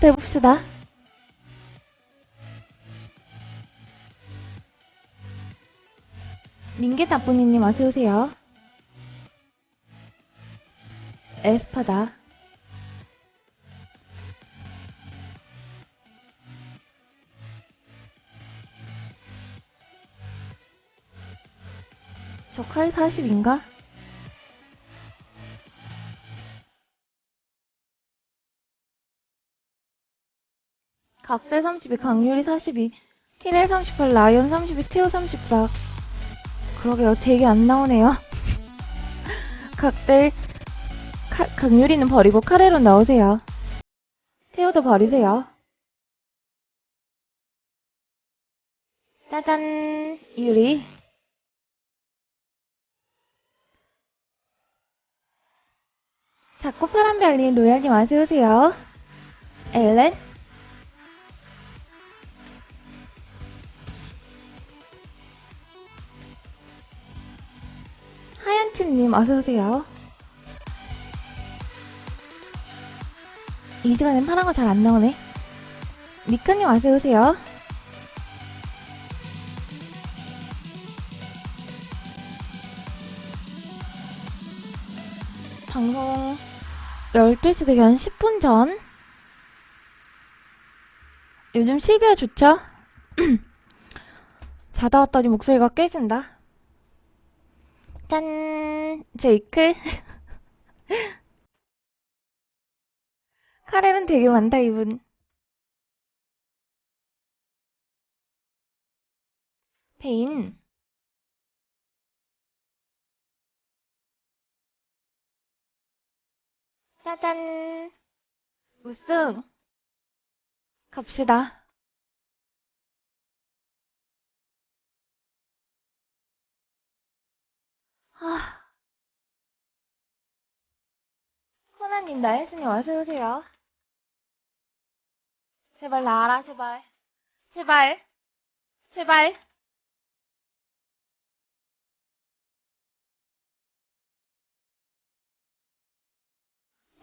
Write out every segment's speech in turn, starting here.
또 해봅시다. 링겟 나쁜이님 어서오세요. 에스파다. 저 칼 40인가? 각대 32, 강유리 42, 키넬 38, 라이언 32, 테오 34. 그러게요, 되게 안 나오네요. 각대, 카, 강유리는 버리고 카레로 나오세요. 테오도 버리세요. 짜잔, 유리. 자꾸 파란별님, 로얄님 어서 오세요. 엘렌? 하얀팀님 어서 오세요. 이 시간엔 파란 거 잘 안 나오네. 니카님 어서 오세요. 방송 12시 되기 한 10분 전. 요즘 실비아 좋죠? 자다 왔더니 목소리가 깨진다. 짠! 제이크. 카레는 되게 많다, 이분. 페인. 짜잔. 우승. 갑시다. 아. 호나님, 나혜스님, 어서오세요. 제발 나와라, 제발. 제발. 제발.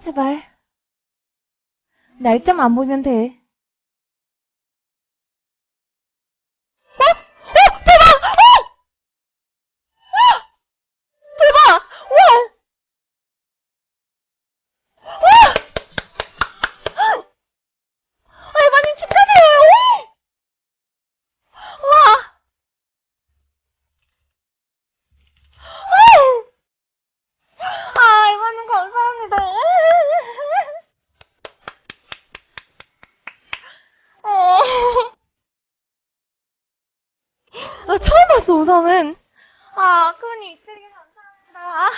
제발. 날짜만 안 보면 돼. 어? 어? 대박! 어! 대박! 와! 와! 알바님 축하드려요! 와! 아, 알바님 감사합니다. 어. 봤어, 우선은. 아, 그러니 되게 감사합니다. 아.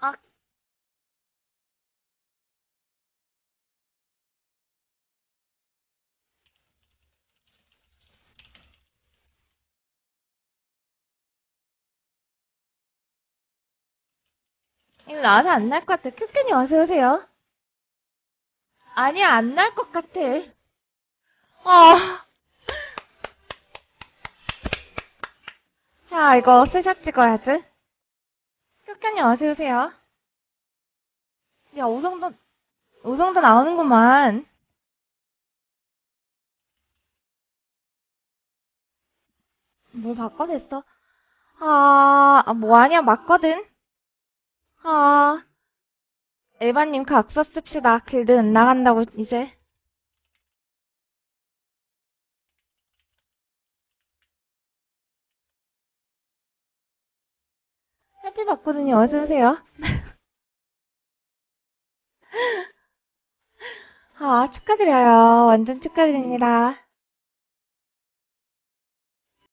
아. 이거 나와서 안 날 것 같아. 큐큐님 어서 오세요. 아니야, 안날 것 같아. 아. 자, 이거 스샷 찍어야지. 큐큐님 어서 오세요. 야, 오성도, 오성도 나오는구만. 뭘 바꿔서 했어? 아, 아, 뭐 아니야, 맞거든. 아, 에바님 각서 씁시다. 길드 안 나간다고, 이제. 해피 받거든요. 어서 오세요. 아, 축하드려요. 완전 축하드립니다.